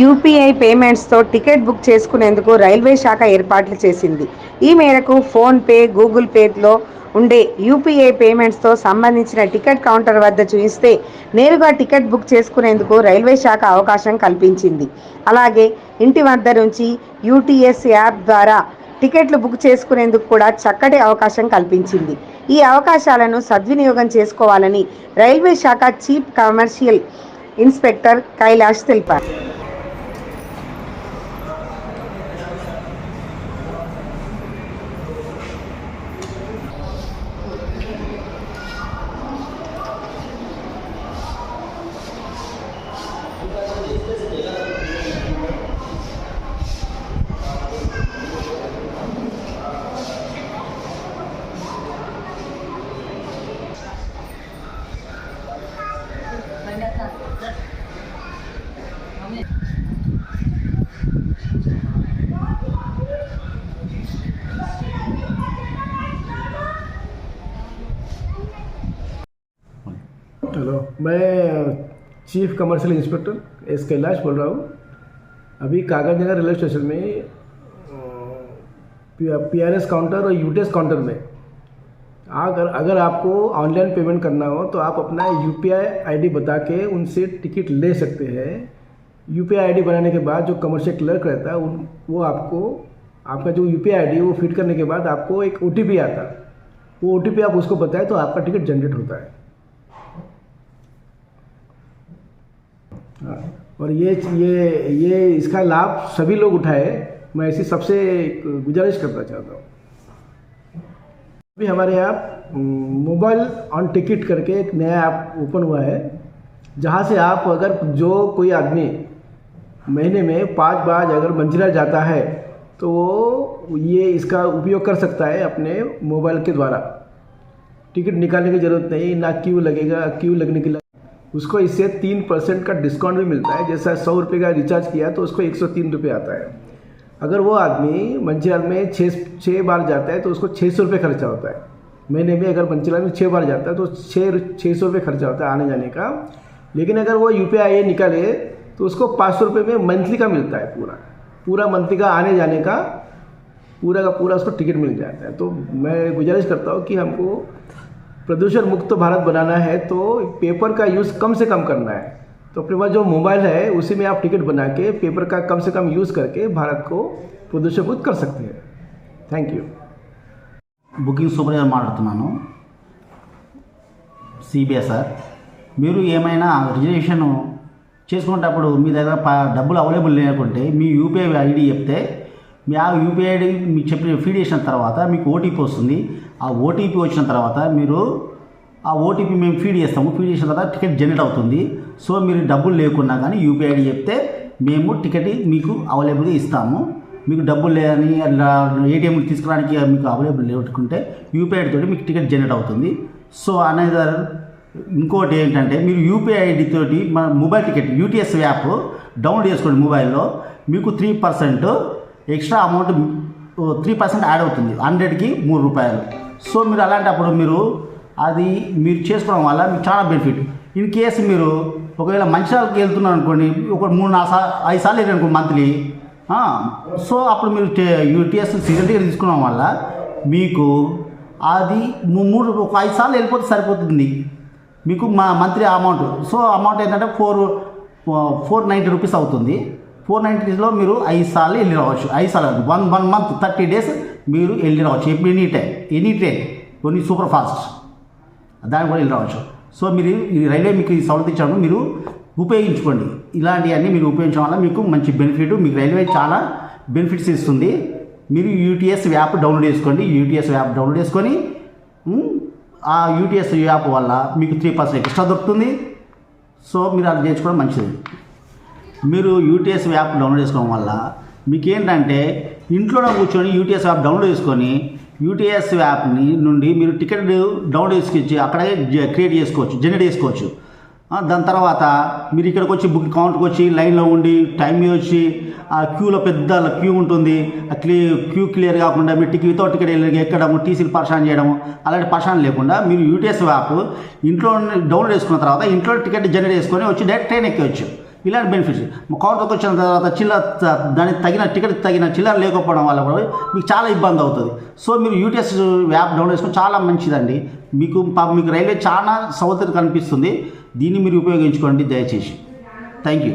UPI పేమెంట్స్తో ticket book చేసుకునేందుకు railway శాఖ ఏర్పాట్లు చేసింది. ఈ మేరకు ఫోన్పే గూగుల్ పేలో ఉండే యూపీఐ పేమెంట్స్తో సంబంధించిన టికెట్ కౌంటర్ వద్ద చూపిస్తే నేరుగా టికెట్ బుక్ చేసుకునేందుకు రైల్వే శాఖ అవకాశం కల్పించింది. అలాగే ఇంటి వద్ద నుంచి యూటీఎస్ యాప్ ద్వారా టికెట్లు బుక్ చేసుకునేందుకు కూడా చక్కటి అవకాశం కల్పించింది. ఈ అవకాశాలను సద్వినియోగం చేసుకోవాలని రైల్వే శాఖ చీఫ్ కమర్షియల్ ఇన్స్పెక్టర్ కైలాష్ తెలిపారు. 来，你好，没。chief commercial inspector S Kailash बोल रहा हूँ। अभी कागजनगर रेलवे स्टेशन में पी आर एस काउंटर और यू टी एस काउंटर में। अगर अगर आपको ऑनलाइन पेमेंट करना हो तो आप अपना U P I I D बता के उनसे टिकट ले सकते हैं। U P I I D बनाने के बाद जो कमर्शियल क्लर्क रहता है, उन, वो आपको, आपका जो U P I I D वो फिट करने के बाद आपको एक ओ टी पी आता वो ओ टी पी आप उसको बताए तो आपका टिकट जनरेट होता है। और ये ये ये इसका लाभ सभी लोग उठाए, मैं ऐसी सबसे गुजारिश करना चाहता हूँ। अभी हमारे यहाँ मोबाइल ऑन टिकट करके एक नया ऐप ओपन हुआ है, जहाँ से आप अगर जो कोई आदमी महीने में पाँच बार अगर मंजिला जाता है तो वो, ये इसका उपयोग कर सकता है अपने मोबाइल के द्वारा। टिकट निकालने की ज़रूरत नहीं, ना क्यू लगेगा क्यू लगने के लिए उसको इससे तीन परसेंट का डिस्काउंट भी मिलता है। जैसा सौ रुपये का रिचार्ज किया तो उसको एक सौ तीन रुपये आता है। अगर वो आदमी मंचिलाल में छः छः बार जाता है तो उसको छः सौ रुपये खर्चा होता है। महीने में अगर मंचिलाल में छः बार जाता है तो छः छः सौ रुपये खर्चा होता है आने जाने का। लेकिन अगर वो यू पी निकाले तो उसको पाँच सौ रुपये में मंथली का मिलता है पूरा। पूरा मंथली का आने जाने का, पूरा का पूरा उसको टिकट मिल जाता है। तो मैं गुजारिश करता हूँ कि हमको प्रदूषण मुक्त भारत बनाना है तो पेपर का यूज़ कम से कम करना है तो अपने पास जो मोबाइल है उसी में आप टिकट बना के पेपर का कम से कम यूज़ करके भारत को प्रदूषण मुक्त कर सकते हैं थैंक यू బుకింగ్ సూపర్వైజర్ మాట్లాడుతున్నాను సిబిఎస్ సార్ మీరు ఏమైనా రిజర్వేషన్ చేసుకునేటప్పుడు మీ దగ్గర ప- డబ్బులు అవైలబుల్ లేకుంటే మీ యూపీఐ ఐడి చెప్తే మీ ఆ యూపీఐ ఐడి మీకు చెప్పిన ఫీడ్ చేసిన తర్వాత మీకు ఓటీపీ వస్తుంది. ఆ ఓటీపీ వచ్చిన తర్వాత మీరు ఆ ఓటీపీ మేము ఫీడ్ చేస్తాము. ఫీడ్ చేసిన తర్వాత టికెట్ జనరేట్ అవుతుంది. సో మీరు డబ్బులు లేకున్నా కానీ యూపీఐ ఐడి చెప్తే మేము టికెట్ మీకు అవైలబుల్గా ఇస్తాము. మీకు డబ్బులు లేదని అట్లా ఏటీఎం తీసుకురావడానికి మీకు అవైలబుల్ లేకుంటే యూపీఐ ఐడి తోటి మీకు టికెట్ జనరేట్ అవుతుంది. సో అనేది ఇంకోటి ఏంటంటే మీరు U P I I D తోటి మన mobile ticket U T S app download చేసుకోండి మొబైల్లో మీకు three percent extra amount three percent add అవుతుంది. హండ్రెడ్కి మూడు రూపాయలు. సో మీరు అలాంటప్పుడు మీరు అది మీరు చేసుకోవడం వల్ల మీకు చాలా బెనిఫిట్ ఇన్ కేసు మీరు ఒకవేళ మంచిర్యాలకి వెళ్తున్నారు అనుకోండి ఒక మూడు నాలుగు సార్లు ఐదు సార్లు వెళ్ళారు అనుకోండి మంత్లీ సో అప్పుడు మీరు యూటీఎస్ సీజన్ టికెట్ తీసుకోవడం వల్ల మీకు అది మూ- మూడు ఒక ఐదు సార్లు వెళ్ళిపోతే సరిపోతుంది. మీకు మా మంత్లీ అమౌంట్ సో అమౌంట్ ఏంటంటే ఫోర్ ఫోర్ నైంటీ రూపీస్ అవుతుంది. ఫోర్ నైంటీలో మీరు ఐదు సార్లు వెళ్ళి రావచ్చు. ఐదు సార్లు one one month thirty days మీరు వెళ్ళి రావచ్చు. ఎప్పుడు ఎనీ టైం ఎనీ ట్రైన్ కొన్ని సూపర్ ఫాస్ట్. దానికి కూడా వెళ్ళి రావచ్చు. సో మీరు ఈ రైల్వే మీకు ఈ సౌలత్ ఇచ్చాము మీరు ఉపయోగించుకోండి. ఇలాంటివన్నీ మీరు ఉపయోగించడం వల్ల మీకు మంచి బెనిఫిట్ మీకు రైల్వే చాలా బెనిఫిట్స్ ఇస్తుంది. మీరు యూటీఎస్ యాప్ డౌన్లోడ్ చేసుకోండి. యూటీఎస్ యాప్ డౌన్లోడ్ చేసుకొని ఆ యూటీఎస్ యాప్ వల్ల మీకు త్రీ పర్సెంట్ ఎక్స్ట్రా దొరుకుతుంది. సో మీరు అది చేసుకోవడం మంచిది. మీరు యూటీఎస్ యాప్ డౌన్లోడ్ చేసుకోవడం వల్ల మీకు ఏంటంటే ఇంట్లోనే కూర్చొని యూటీఎస్ యాప్ డౌన్లోడ్ చేసుకొని యూటీఎస్ యాప్ని నుండి మీరు టికెట్ డౌన్లోడ్ చేసుకొచ్చి అక్కడే క్రియేట్ చేసుకోవచ్చు జనరేట్ చేసుకోవచ్చు. దాని తర్వాత మీరు ఇక్కడికి వచ్చి బుక్ కౌంటర్కి వచ్చి లైన్లో ఉండి టైం వచ్చి ఆ క్యూలో పెద్ద క్యూ ఉంటుంది. ఆ క్లీ క్యూ క్లియర్ కాకుండా మీరు టికెట్ వితౌట్ టికెట్ ఎక్కడము టీసీలు పర్షాన్ చేయడం అలాంటి పర్షాన్ లేకుండా మీరు యూటీఎస్ యాప్ ఇంట్లో డౌన్లోడ్ చేసుకున్న తర్వాత ఇంట్లో టికెట్ జనరేట్ చేసుకొని వచ్చి డైరెక్ట్ ట్రైన్ ఎక్కవచ్చు ఇలాంటి బెనిఫిట్స్ కౌంటర్కి వచ్చిన తర్వాత చిల్లర దానికి తగిన టికెట్ తగిన చిల్లర లేకపోవడం వల్ల కూడా మీకు చాలా ఇబ్బంది అవుతుంది. సో మీరు యూటీఎస్ యాప్ డౌన్లోడ్ చేసుకుని చాలా మంచిదండి. మీకు మీకు రైల్వే చాలా సౌకర్యం కనిపిస్తుంది. దీన్ని మీరు ఉపయోగించుకోండి దయచేసి. Thank you